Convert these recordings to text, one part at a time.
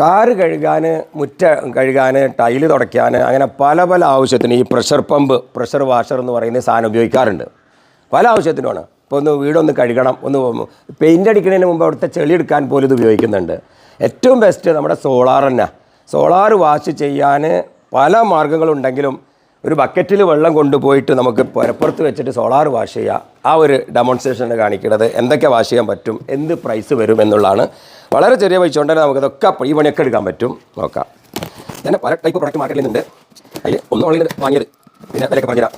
Car കഴുകാൻ മുറ്റ കഴുകാൻ ടൈൽ തുടയ്ക്കാൻ അങ്ങനെ പല പല ആവശ്യത്തിന് ഈ പ്രഷർ പമ്പ് പ്രഷർ വാഷർ എന്ന് പറയുന്ന സാധനം ഉപയോഗിക്കാറുണ്ട്. പല ആവശ്യത്തിനുമാണ്. ഇപ്പോൾ ഒന്ന് വീടൊന്ന് കഴുകണം ഒന്ന് പെയിന്റ് അടിക്കുന്നതിന് മുമ്പ് അവിടുത്തെ ചെളി എടുക്കാൻ പോലും ഇത് ഉപയോഗിക്കുന്നുണ്ട്. ഏറ്റവും ബെസ്റ്റ് നമ്മുടെ സോളാർ തന്നെ. സോളാർ വാഷ് ചെയ്യാൻ പല മാർഗങ്ങളുണ്ടെങ്കിലും ഒരു ബക്കറ്റിൽ വെള്ളം കൊണ്ടുപോയിട്ട് നമുക്ക് പുരപ്പുറത്ത് വെച്ചിട്ട് സോളാർ വാഷ് ചെയ്യുക ആ ഒരു ഡെമോൺസ്ട്രേഷനാണ് കാണിക്കുന്നത്. എന്തൊക്കെ വാഷ് ചെയ്യാൻ പറ്റും എന്ത് പ്രൈസ് വരും എന്നുള്ളതാണ് വളരെ ചെറിയ പൈസ തന്നെ നമുക്കിതൊക്കെ ഈ പണിയൊക്കെ എടുക്കാൻ പറ്റും. നോക്കാം. തന്നെ പല ടൈപ്പ് പ്രൊഡക്റ്റ് മാർക്കറ്റിൽ നിന്നുണ്ട് അതിൽ ഒന്ന് ഓൺലൈനിൽ വാങ്ങിയത്. പിന്നെ വിലയൊക്കെ പറഞ്ഞുതരാം.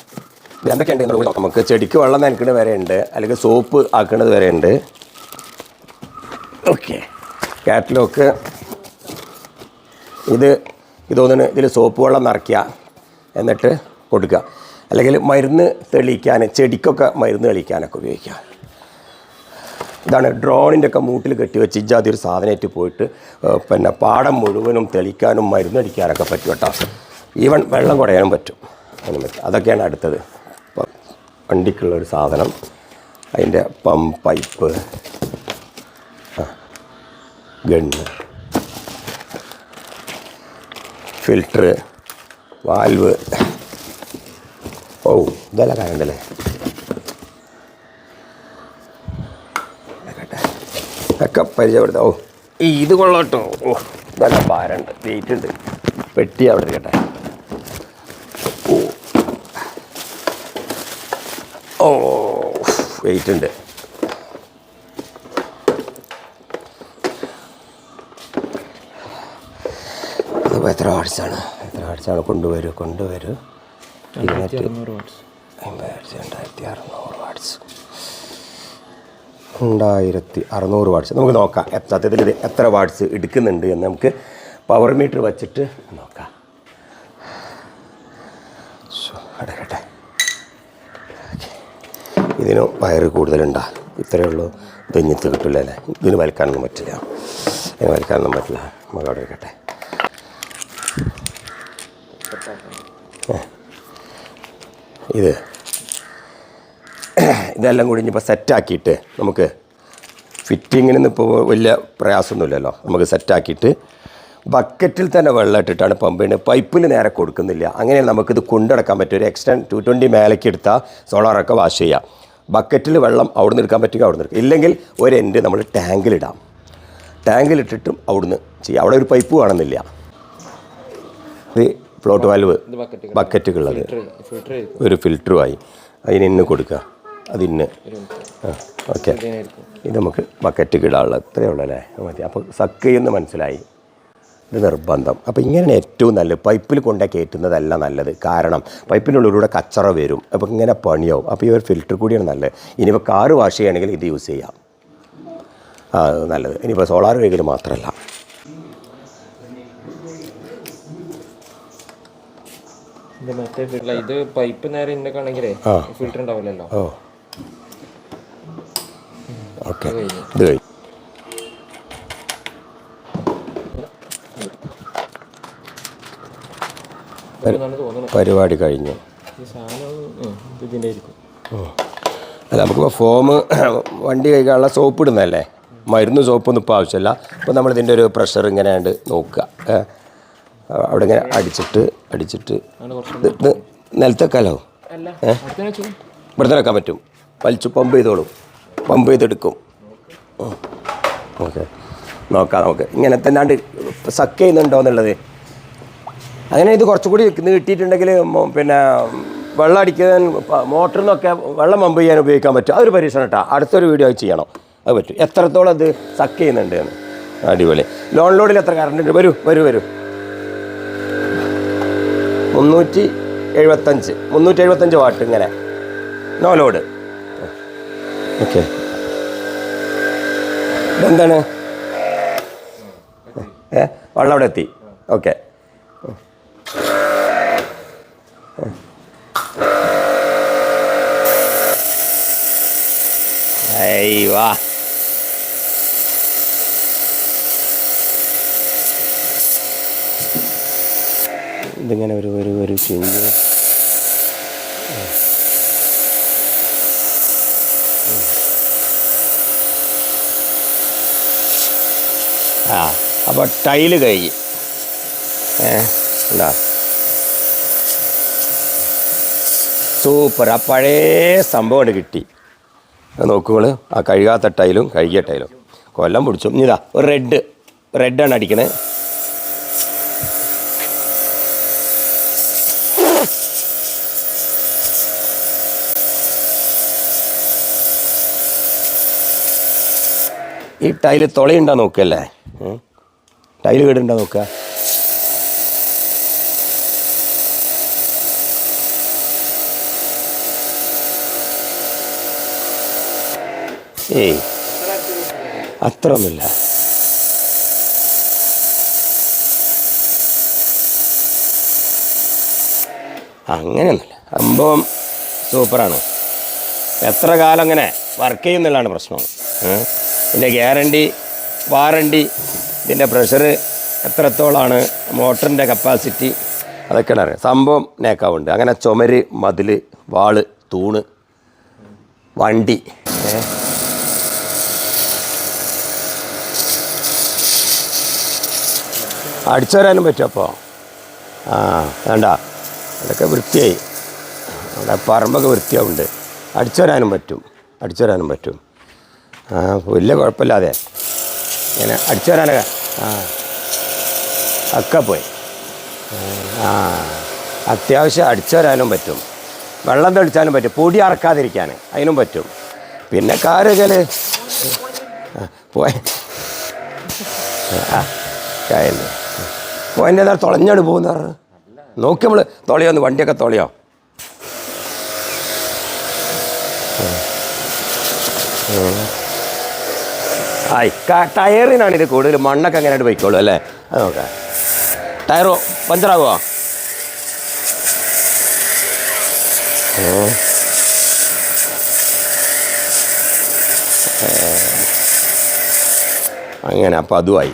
എന്തൊക്കെയുണ്ട് നോക്കാം നമുക്ക് ചെടിക്ക് വെള്ളം നനക്കുന്നത് വരെ ഉണ്ട് അല്ലെങ്കിൽ സോപ്പ് ആക്കുന്നത് വരെ ഉണ്ട് ഓക്കെ കാറ്റലോക്ക് ഇത് ഇതൊന്നിന് ഇതിൽ സോപ്പ് വെള്ളം നിറയ്ക്കുക. എന്നിട്ട് കൊടുക്കുക. അല്ലെങ്കിൽ മരുന്ന് തെളിയിക്കാൻ ചെടിക്കൊക്കെ മരുന്ന് തെളിയിക്കാനൊക്കെ ഉപയോഗിക്കുക. ഇതാണ് ഡ്രോണിന്റെ ഒക്കെ മൂട്ടിൽ കെട്ടിവെച്ച് ഇജാതി ഒരു സാധനമായിട്ട് പോയിട്ട് പിന്നെ പാടം മുഴുവനും തെളിക്കാനും മരുന്നടിക്കാനൊക്കെ പറ്റും കേട്ടോ. ഈവൻ വെള്ളം കുടയാനും പറ്റും. അതൊക്കെയാണ് അടുത്തത്. വണ്ടിക്കുള്ള ഒരു സാധനം. അതിന്റെ pump pipe. Gun. Filter valve. ഓ ഇതെല്ലാം കാര്യമുണ്ടല്ലേ? ഒക്കെ പരിചയപ്പെടുത്താം. ഓ. ഈ ഇത് കൊള്ളട്ടോ. ഓ. നല്ല ഭാരമുണ്ട് വെയിറ്റ് ഉണ്ട്. പെട്ടി അവിടെ ഇരിക്കട്ടെ. ഓ. ഓ. വെയിറ്റ് ഉണ്ട്. അതിപ്പോൾ എത്ര വാട്സാണ് എത്ര വാട്സാണ് കൊണ്ടുവരൂ കൊണ്ടുവരൂ. ഇരുന്നൂറ്റി അമ്പത് രണ്ടായിരത്തി അറുന്നൂറ്. വാട്സ് രണ്ടായിരത്തി അറുന്നൂറ് വാട്ട്സ് നമുക്ക് നോക്കാം സത്യത്തിൽ ഇത് എത്ര വാട്ട്സ് എടുക്കുന്നുണ്ട് എന്ന് നമുക്ക് പവർ മീറ്റർ വച്ചിട്ട് നോക്കാം. ഇതിന് വയറ് കൂടുതലുണ്ടാ? ഇത്രയേ ഉള്ളൂ. തെഞ്ഞിത്ത് കിട്ടില്ല അല്ലേ? ഇതിന് വലിക്കാനൊന്നും പറ്റില്ല. ഇതിന് വലിക്കാനൊന്നും പറ്റില്ല. നമുക്ക് അവിടെ ഇരിക്കട്ടെ. ഇത് ഇതെല്ലാം കൂടി ഇനിയിപ്പോൾ സെറ്റാക്കിയിട്ട് നമുക്ക് ഫിറ്റിങ്ങിനൊന്നും ഇപ്പോൾ വലിയ പ്രയാസമൊന്നുമില്ലല്ലോ. നമുക്ക് സെറ്റാക്കിയിട്ട് ബക്കറ്റിൽ തന്നെ വെള്ളം ഇട്ടിട്ടാണ് പമ്പ് ചെയ്യുന്നത്. പൈപ്പിൽ നേരെ കൊടുക്കുന്നില്ല. അങ്ങനെ നമുക്കിത് കൊണ്ടടക്കാൻ പറ്റും ഒരു എക്സ്റ്റൻ ടു ട്വന്റി മേലേക്ക് എടുത്താൽ സോളാറൊക്കെ വാഷ് ചെയ്യാം. ബക്കറ്റിൽ വെള്ളം അവിടെ നിന്ന് എടുക്കാൻ പറ്റുക അവിടെ നിന്ന് ഇല്ലെങ്കിൽ ഒരു എൻഡ് നമ്മൾ ടാങ്കിലിടാം ടാങ്കിലിട്ടിട്ടും അവിടുന്ന് ചെയ്യാം. അവിടെ ഒരു പൈപ്പ് കാണുന്നില്ല. ഇത് ഫ്ലോട്ട് വാൽവ് ബക്കറ്റുകളുള്ളത് ഒരു ഫിൽറ്ററുമായി അതിന് ഇന്ന് കൊടുക്കുക. അതിന്. ആ ഓക്കെ. ഇത് നമുക്ക് ബക്കറ്റ് ഇടാനുള്ള ഇത്രയേ ഉള്ളൂ അല്ലേ മതി. അപ്പോൾ സക്ക് ചെയ്യുന്ന മനസ്സിലായി. ഇത് നിർബന്ധം. അപ്പോൾ ഇങ്ങനെയാണ് ഏറ്റവും നല്ലത്. പൈപ്പിൽ കൊണ്ടേ കയറ്റുന്നതല്ല നല്ലത്. കാരണം പൈപ്പിനുള്ളിലൂടെ കച്ചറ വരും. അപ്പോൾ ഇങ്ങനെ പണിയാവും. അപ്പോൾ ഈ ഒരു ഫിൽറ്റർ കൂടിയാണ് നല്ലത്. ഇനിയിപ്പോൾ കാറ് വാഷ് ചെയ്യുകയാണെങ്കിൽ ഇത് യൂസ് ചെയ്യാം. ആ അത് നല്ലത്. ഇനിയിപ്പോൾ സോളാർ വെഹിക്കിൾ മാത്രമല്ല. ഇത് പൈപ്പ് നേരെ ഇന്നൊക്കെ ആണെങ്കിലേ ഫിൽറ്റർ ഉണ്ടാവില്ലല്ലോ. ഓ. ഓക്കെ. ഇത് കഴിഞ്ഞു. പരിപാടി കഴിഞ്ഞു. അല്ല നമുക്കിപ്പോൾ ഫോം വണ്ടി കഴിക്കാനുള്ള സോപ്പ് ഇടുന്നതല്ലേ? മരുന്ന് സോപ്പൊന്നും ഇപ്പോൾ ആവശ്യമില്ല. അപ്പോൾ നമ്മളിതിന്റെ ഒരു പ്രഷർ ഇങ്ങനെ ഉണ്ട് നോക്കുക. അവിടെ ഇങ്ങനെ അടിച്ചിട്ട് അടിച്ചിട്ട്. നിലത്തേക്കാലോ അടുത്ത വെച്ചു. വെക്കാൻ പറ്റും. വലിച്ചു പമ്പ് ചെയ്തോളും. പമ്പ് ചെയ്തെടുക്കും. ഓക്കെ. നോക്കാം നമുക്ക്. ഇങ്ങനെ തന്നാണ്ട് സക്ക് ചെയ്യുന്നുണ്ടോ എന്നുള്ളത്. അങ്ങനെ ഇത് കുറച്ചുകൂടി നീട്ടിയിട്ടുണ്ടെങ്കിൽ പിന്നെ വെള്ളം അടിക്കാൻ മോട്ടറിൽ നിന്നൊക്കെ വെള്ളം പമ്പ് ചെയ്യാൻ ഉപയോഗിക്കാൻ പറ്റും. അതൊരു പരീക്ഷണം കേട്ടോ. അടുത്തൊരു വീഡിയോ ചെയ്യണം. അത് പറ്റും. എത്രത്തോളം അത് സക്ക് ചെയ്യുന്നുണ്ട് അടിപൊളി. ലോൺ ലോഡിൽ എത്ര കറണ്ട് ഉണ്ട്? വരൂ വരൂ വരൂ. മുന്നൂറ്റി എഴുപത്തഞ്ച്. മുന്നൂറ്റി എഴുപത്തഞ്ച് വാട്ട് ഇങ്ങനെ. No load okay. ഇതെന്താണ്? വെള്ളം അവിടെ എത്തി ഓക്കെ ഇതിങ്ങനെ ഒരു ഒരു ഒരു ചിന്ത ആ അപ്പോൾ ടൈൽ കഴുകി. ഏ എന്താ സൂപ്പർ. ആ പഴയ സംഭവം കിട്ടി. നോക്കുകൾ ആ കഴുകാത്ത ടൈലും കഴുകിയ ടൈലും. കൊല്ലം പിടിച്ചു. ഇനിതാ ഒരു റെഡ്. റെഡാണ് അടിക്കണേ. ഈ ടൈൽ തുളയുണ്ടോ നോക്കല്ലേ? ടൈൽ വീടുണ്ടാ നോക്കുക ഏയ് അത്ര ഒന്നുമില്ല അങ്ങനെയൊന്നുമില്ല. സംഭവം സൂപ്പറാണ്. എത്ര കാലം അങ്ങനെ വർക്ക് ചെയ്യുന്നുള്ളതാണ് പ്രശ്നം? ഇതിന്റെ ഗ്യാരണ്ടി വാറണ്ടി ഇതിന്റെ പ്രഷർ എത്രത്തോളമാണ് മോട്ടറിന്റെ കപ്പാസിറ്റി? അതൊക്കെയാണ് അറിയാം സംഭവം നേക്കാവുണ്ട് അങ്ങനെ ചുമര് മതിൽ വാൾ തൂണ് വണ്ടി? അടിച്ചു വരാനും പറ്റും അപ്പോൾ ആ വേണ്ട. അതൊക്കെ വൃത്തിയായി. അവിടെ പറമ്പൊക്കെ വൃത്തിയാവുണ്ട്. അടിച്ചു വരാനും പറ്റും. അടിച്ചു വരാനും പറ്റും. ആ വലിയ കുഴപ്പമില്ലാതെ ഇങ്ങനെ അടിച്ചു വരാനൊക്കെ. ആ. അക്ക പോയി. ആ അത്യാവശ്യം അടിച്ചു വരാനും പറ്റും. വെള്ളം തെളിച്ചാലും പറ്റും. പൊടി അറക്കാതിരിക്കാൻ അതിനും പറ്റും. പിന്നെ കാരകൽ പോയ. കായല്ലേ പോയിന്റെ നേരം തുളഞ്ഞാണ് പോകുന്ന നോക്കി നമ്മൾ തുളയോന്ന് വണ്ടിയൊക്കെ തുളയോ? ആയി ടയറിനാണ് ഇത് കൂടുതൽ മണ്ണൊക്കെ അങ്ങനെ ആയിട്ട് പോയിക്കോളൂ അല്ലേ? അത് നോക്കാം. ടയറോ പഞ്ചറാകുമോ അങ്ങനെ അപ്പം അതുമായി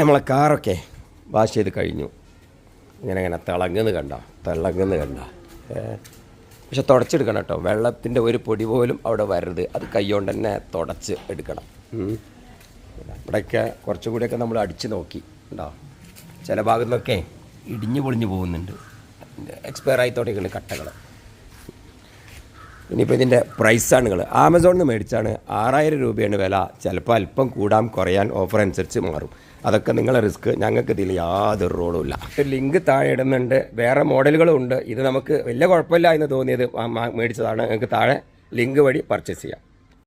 നമ്മളെ കാറൊക്കെ വാഷ് ചെയ്ത് കഴിഞ്ഞു. ഇങ്ങനെ ഇങ്ങനെ തിളങ്ങുന്ന കണ്ട? തിളങ്ങുന്ന കണ്ട. പക്ഷെ തുടച്ചെടുക്കണം കേട്ടോ. വെള്ളത്തിന്റെ ഒരു പൊടി പോലും അവിടെ വരരുത്. അത് കൈകൊണ്ട് തന്നെ തുടച്ച് എടുക്കണം. ഇവിടെയൊക്കെ കുറച്ചും കൂടിയൊക്കെ നമ്മൾ അടിച്ച് നോക്കി ഉണ്ടോ ചില ഭാഗത്തൊക്കെ ഇടിഞ്ഞു പൊളിഞ്ഞു പോകുന്നുണ്ട്. എക്സ്പയർ ആയി തുടങ്ങിയിട്ടുണ്ട് കട്ടകൾ ഇനിയിപ്പോൾ ഇതിന്റെ പ്രൈസാണ് നിങ്ങൾ ആമസോണിൽ നിന്ന് മേടിച്ചാണ് ആറായിരം രൂപയാണ് വില. ചിലപ്പോൾ അല്പം കൂടാം കുറയാൻ ഓഫർ അനുസരിച്ച് മാറും. അതൊക്കെ നിങ്ങളെ റിസ്ക് ഞങ്ങൾക്ക് ഇതിൽ യാതൊരു റോളും ഇല്ല. ലിങ്ക് താഴെ ഇടുന്നുണ്ട്. വേറെ മോഡലുകളും ഉണ്ട്. ഇത് നമുക്ക് വലിയ കുഴപ്പമില്ല എന്ന് തോന്നിയത് മേടിച്ചതാണ്. നിങ്ങൾക്ക് താഴെ ലിങ്ക് വഴി പർച്ചേസ് ചെയ്യാം.